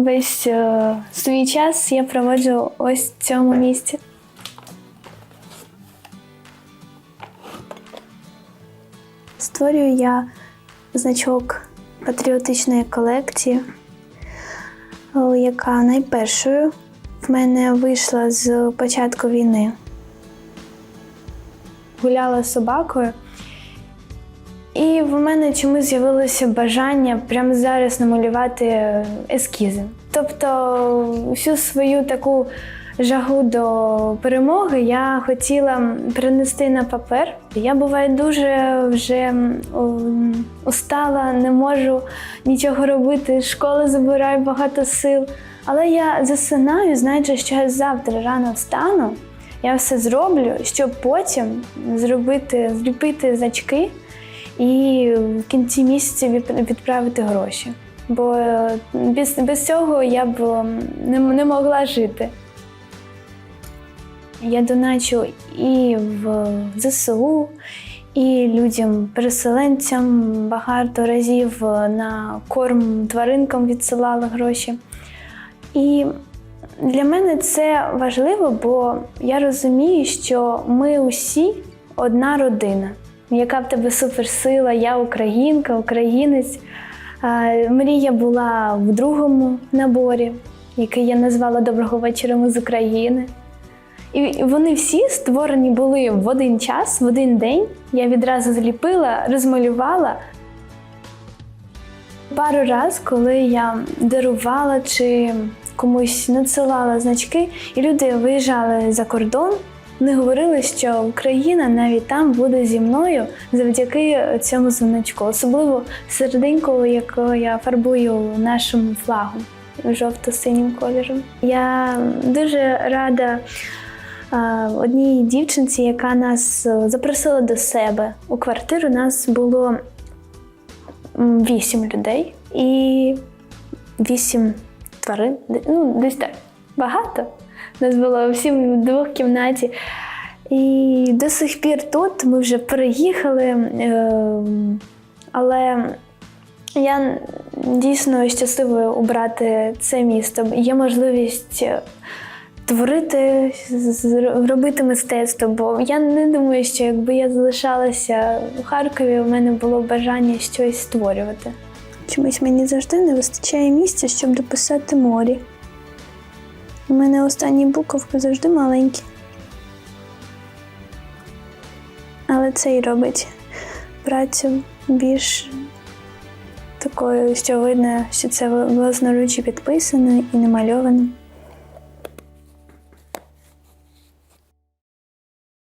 весь е, свій час я проводжу ось в цьому місці. Створюю я значок патріотичної колекції, е, яка найпершою в мене вийшла з початку війни. Гуляла з собакою, і в мене чомусь з'явилося бажання прямо зараз намалювати ескізи. Тобто всю свою таку жагу до перемоги я хотіла перенести на папер. Я буваю дуже вже устала, не можу нічого робити. Школи забираю багато сил. Але я засинаю, знаючи, що я завтра рано встану, я все зроблю, щоб потім зробити, зліпити значки і в кінці місяця від- відправити гроші. Бо е, без, без цього я б не, не могла жити. Я доначу і в ЗСУ, і людям-переселенцям багато разів на корм тваринкам відсилала гроші. І для мене це важливо, бо я розумію, що ми усі одна родина. Яка в тебе суперсила, я українка, українець. Мрія була в другому наборі, який я назвала Доброго вечора з України. І вони всі створені були в один час, в один день. Я відразу зліпила, розмалювала. Пару раз, коли я дарувала чи комусь надсилала значки, і люди виїжджали за кордон, вони говорили, що Україна навіть там буде зі мною завдяки цьому значку, особливо серединку, яку я фарбую нашому флагу жовто-синім кольором. Я дуже рада одній дівчинці, яка нас запросила до себе у квартиру. Нас було вісім людей і вісім тварин. Ну, десь так. Багато. Нас було всі в двох кімнаті. І до сих пір тут ми вже переїхали. е, Але я дійсно щасливою обрати це місто. Є можливість е, творити, робити мистецтво. Бо я не думаю, що якби я залишалася у Харкові, у мене було бажання щось створювати. Чомусь мені завжди не вистачає місця, щоб дописати морі. У мене останні буковки завжди маленькі. Але це і робить працю більш такою, що видно, що це власноручі підписано і намальовано.